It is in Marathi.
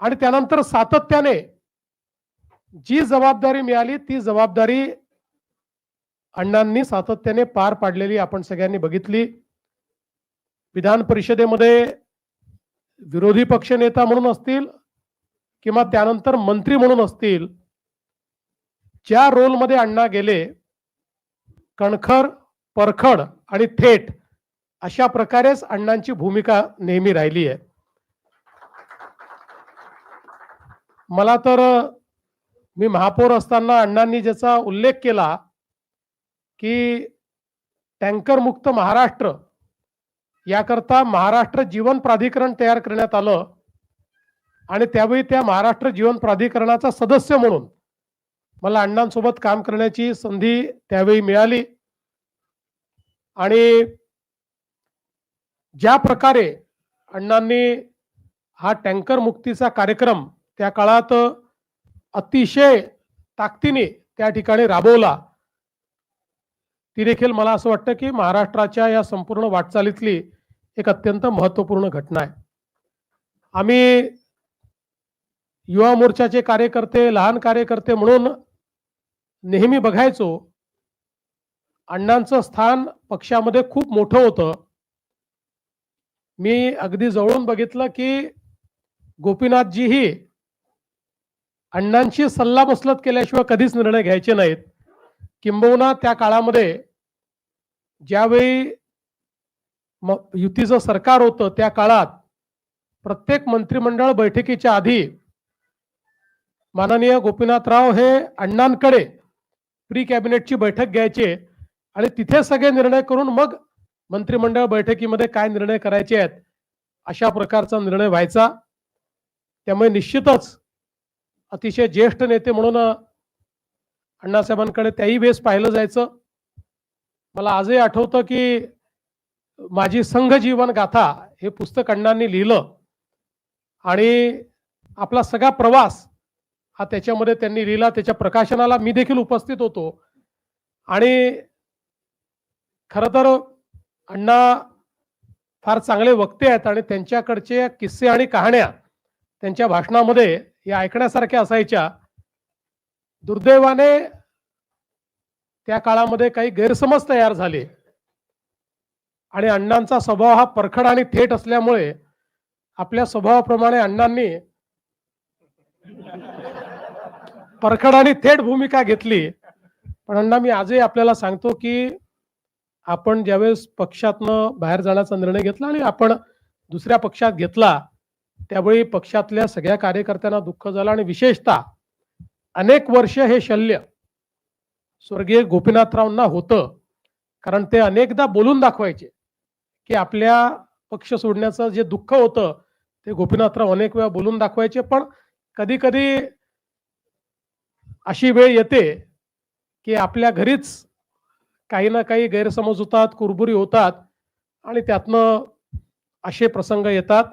आणि त्यानंतर सातत्याने जी जबाबदारी मिळाली ती जबाबदारी अण्णांनी सातत्याने पार पाडलेली आपण सगळ्यांनी बघितली. विधान परिषदेमध्ये विरोधी पक्षनेता म्हणून असतील किंवा त्यानंतर मंत्री म्हणून असतील ज्या रोलमध्ये अण्णा गेले कणखर परखड आणि थेट अशा प्रकारेच अण्णांची भूमिका नेहमी राहिली आहे. मला तर मी महापौर असताना अण्णांनी ज्याचा उल्लेख केला की टँकर मुक्त महाराष्ट्र याकरता महाराष्ट्र जीवन प्राधिकरण तयार करण्यात आलं. आणि त्यावेळी त्या महाराष्ट्र जीवन प्राधिकरणाचा सदस्य म्हणून मला अण्णांसोबत काम करण्याची संधी त्यावेळी मिळाली. आणि ज्या प्रकारे अण्णांनी हा टँकर मुक्तीचा कार्यक्रम त्या काळात अतिशय ताकदीने त्या ठिकाणी राबवला. ती देखील मला असं वाटतं की महाराष्ट्राच्या या संपूर्ण वाटचालीतली एक अत्यंत महत्त्वपूर्ण घटना आहे. आम्ही युवा मोर्चाचे कार्यकर्ते लहान कार्यकर्ते म्हणून नेहमी बघायचो. अण्णांचं स्थान पक्षामध्ये खूप मोठं होतं. मी अगदी जवळून बघितलं की गोपीनाथजीही अण्णांशी सल्लामसलत केल्याशिवाय कधीच निर्णय घ्यायचे नाहीत. किंबहुना त्या काळामध्ये ज्यावेळी युतीचं सरकार होतं त्या काळात प्रत्येक मंत्रिमंडळ बैठकीच्या आधी माननीय गोपीनाथराव हे अण्णांकडे प्री कॅबिनेटची बैठक घ्यायचे आणि तिथे सगळे निर्णय करून मग मंत्रिमंडळ बैठकीमध्ये काय निर्णय करायचे आहेत अशा प्रकारचा निर्णय व्हायचा. त्यामुळे निश्चितच अतिशय ज्येष्ठ नेते म्हणून अण्णासाहेबांकडे त्याही वेळेस पाहिलं जायचं. मला आजही आठवतं की माझी संघजीवन गाथा हे पुस्तक अण्णांनी लिहिलं. आणि आपला सगळा प्रवास हा त्याच्यामध्ये त्यांनी लिहिला. त्याच्या प्रकाशनाला मी देखील उपस्थित होतो. आणि खरं तर अण्णा फार चांगले वक्ते आहेत आणि त्यांच्याकडचे किस्से आणि कहाण्या त्यांच्या भाषणामध्ये या ऐकण्यासारख्या असायच्या. दुर्दैवाने त्या काळामध्ये काही गैरसमज तयार झाले. आणि अण्णांचा स्वभाव हा परखड आणि थेट असल्यामुळे आपल्या स्वभावाप्रमाणे अण्णांनी परखड आणि थेट भूमिका घेतली. पण अण्णा मी आजही आपल्याला सांगतो की आपण ज्यावेळेस पक्षातनं बाहेर जाण्याचा निर्णय घेतला आणि आपण दुसऱ्या पक्षात घेतला त्यावेळी पक्षातल्या सगळ्या कार्यकर्त्यांना दुःख झालं आणि विशेषतः अनेक वर्ष हे शल्य स्वर्गीय गोपीनाथरावांना होतं. कारण ते अनेकदा बोलून दाखवायचे की आपल्या पक्ष सोडण्याचं जे दुःख होतं ते गोपीनाथराव अनेक वेळा बोलून दाखवायचे. पण कधी कधी अशी वेळ येते की आपल्या घरीच काही ना काही गैरसमज होतात कुरबुरी होतात आणि त्यातनं असे प्रसंग येतात.